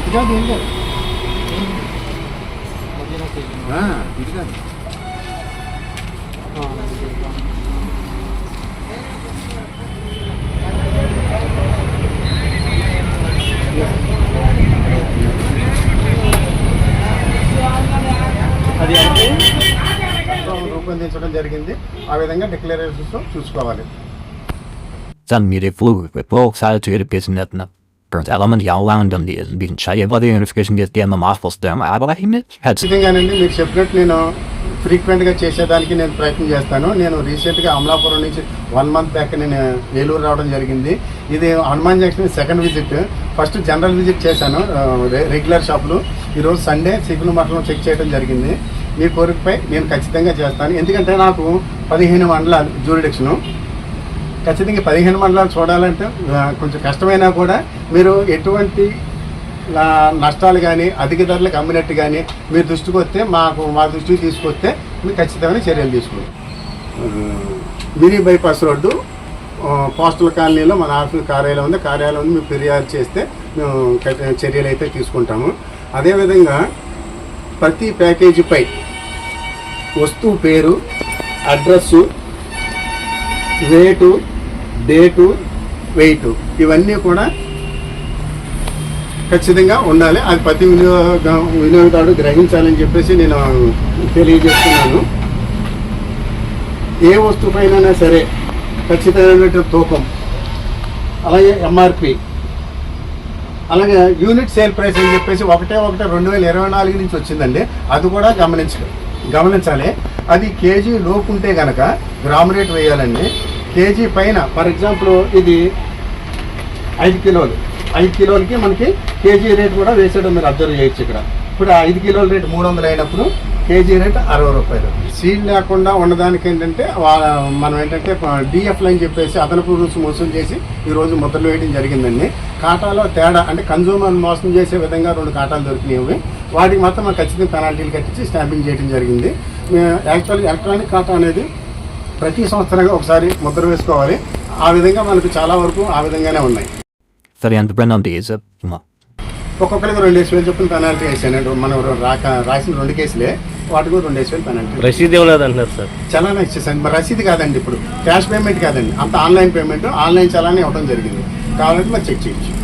ఇది కాదు ఏం కాదు. ఆ, ఇది కాదు. అది రూపొందించడం జరిగింది. ఆ విధంగా డిక్లరేషన్స్ చూసుకోవాలి. Sen mir det flug det business na. Burns element jag land om det är bin chaya vad det ఖచ్చితంగానండి మీరు చెప్పినట్టు నేను ఫ్రీక్వెంట్గా చేసేదానికి నేను ప్రయత్నం చేస్తాను. నేను రీసెంట్గా అమలాపురం నుంచి వన్ మంత్ బ్యాక్ నేను ఏలూరు రావడం జరిగింది. ఇది Hanuman junction second visit first general visit చేశాను రెగ్యులర్ షాపులు ఈరోజు సండే చికెన్ మటన్ చెక్ చేయడం జరిగింది. మీ కోరికపై నేను ఖచ్చితంగా చేస్తాను. ఎందుకంటే నాకు పదిహేను మండలాలు జ్యూరిడిక్షను ఖచ్చితంగా పదిహేను మండలాలు చూడాలంటే కొంచెం కష్టమైనా కూడా మీరు ఎటువంటి నష్టాలు కానీ అధిక ధరలకు అమ్మినట్టు కానీ మీరు దృష్టికి వస్తే మాకు మా దృష్టికి తీసుకొస్తే మీరు ఖచ్చితమైన చర్యలు తీసుకుంటాం మినీ బైపాస్ రోడ్డు పోస్టల్ కాలనీలో మన ఆఫీస్ కార్యాలయం ఉంది. కార్యాలయం ఉంది. మీరు ఫిర్యాదు చేస్తే మేము చర్యలు అయితే తీసుకుంటాము. అదేవిధంగా ప్రతి ప్యాకేజీపై వస్తువు పేరు అడ్రస్సు రేటు డేటు వెయిట్ ఇవన్నీ కూడా ఖచ్చితంగా ఉండాలి. అది ప్రతి వినియోగ వినియోగదారుడు గ్రహించాలని చెప్పేసి నేను తెలియజేస్తున్నాను. ఏ వస్తువుపైన సరే ఖచ్చితమైనటువంటి తూకం అలాగే ఎంఆర్పి అలాగే యూనిట్ సేల్ ప్రైస్ అని చెప్పేసి ఒకటే ఒకటే రెండు వేల ఇరవై నాలుగు నుంచి వచ్చిందండి. అది కూడా గమనించ గమనించాలి. అది కేజీ లోపు ఉంటే కనుక గ్రామ్ రేట్ వేయాలండి. కేజీ పైన ఫర్ ఎగ్జాంపుల్ ఇది ఐదు కిలోలు. ఐదు కిలోలకి మనకి కేజీ రేట్ కూడా వేసేయడం మీరు అబ్జర్వ్ చేయొచ్చు ఇక్కడ. ఇప్పుడు ఆ ఐదు కిలోల రేట్ మూడు వందలు అయినప్పుడు కేజీ రేట్ అరవై రూపాయలు. సీడ్ లేకుండా ఉండడానికి ఏంటంటే మనం ఏంటంటే డిఎఫ్ లైన్ చెప్పేసి అదనపు రూల్స్ మోసం చేసి ఈ రోజు ముద్రలు వేయడం జరిగిందండి. కాటాలో తేడా అంటే కన్జ్యూమర్ మోసం చేసే విధంగా రెండు కాటాలు దొరికినాయి వాటికి మాత్రం మనం ఖచ్చితంగా పెనాల్టీలు కట్టించి స్టాంపింగ్ చేయడం జరిగింది. యాక్చువల్గా ఎలక్ట్రానిక్ కాటా అనేది ప్రతి సంవత్సరంగా ఒకసారి ముద్ర వేసుకోవాలి. ఆ విధంగా మనకు చాలా వరకు ఆ విధంగానే ఉన్నాయి. Så. ఒక్కొక్కరికి రెండు వేలు చొప్పున పెనాల్టీ వేసాను. మనం రాక రాసిన రెండు కేసులే. వాటికి కూడా రెండు వేలు పెనాల్టీ రసీదు ఇవ్వలేదు అంటున్నారు సార్. చలానా ఇచ్చేసాను. మరి రసీదు కాదండి ఇప్పుడు. క్యాష్ పేమెంట్ కాదండి. అంత ఆన్లైన్ పేమెంట్ ఆన్లైన్ చలానా ఇవ్వడం జరిగింది. కావాలంటే మరి చెక్ చేయొచ్చు.